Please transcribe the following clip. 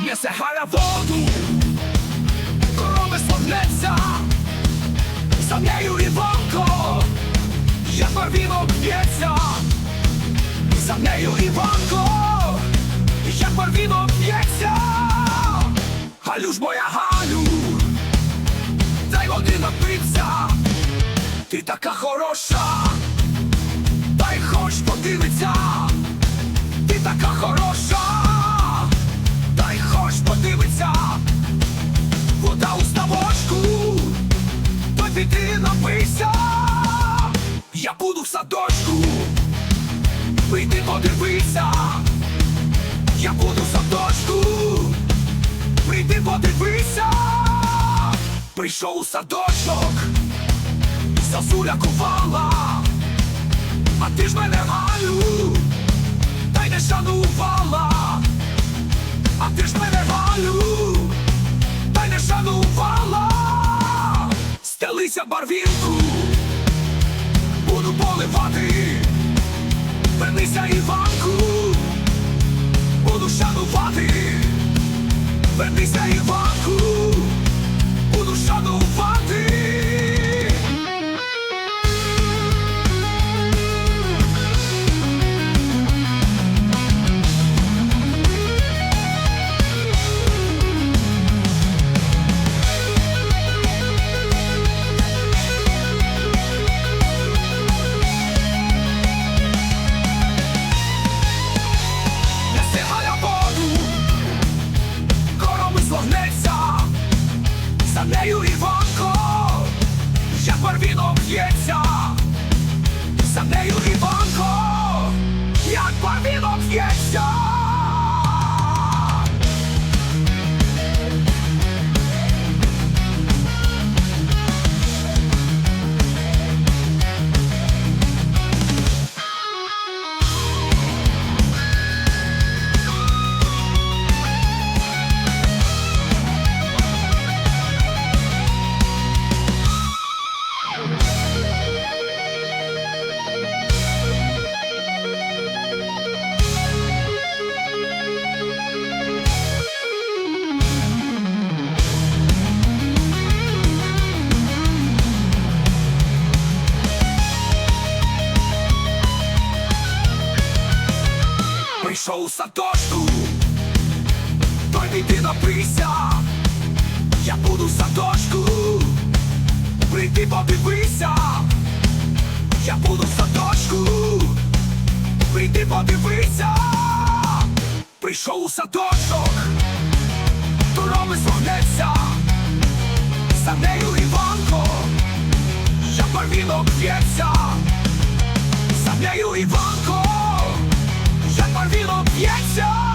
Несе Галя воду, корови славнеться, за нею Іванко, як барвінок б'ється, за нею Іванко, як барвінок б'ється, Галю ж моя Галю, дай води напиться, ти така хороша, дай хоч подивиться, ти така хороша. Дай хоч подивиться, вода у ставочку, то ти напийся, я буду в садочку, вийди подивися, я буду в садочку, прийди подивися, прийшов у садочок, зазуля кувала, а ти ж мене галю, та й не шанувала. А ти ж мене валю, та й не шанувала, стелися барвінку, буду поливати, вернися Іванку, буду шанувати, вернися Іванку, буду шанувати. Нею Іванко, ще барвінок б'ється, за нею Іванко, Прийшов у садочку, той не йди напийся, я буду в садочку, прийди подивися, я буду в садочку, прийди подивися, прийшов у садочок, дороги зогнеться, за нею Іванко, як барвінок б'ється, за нею Іванко. Як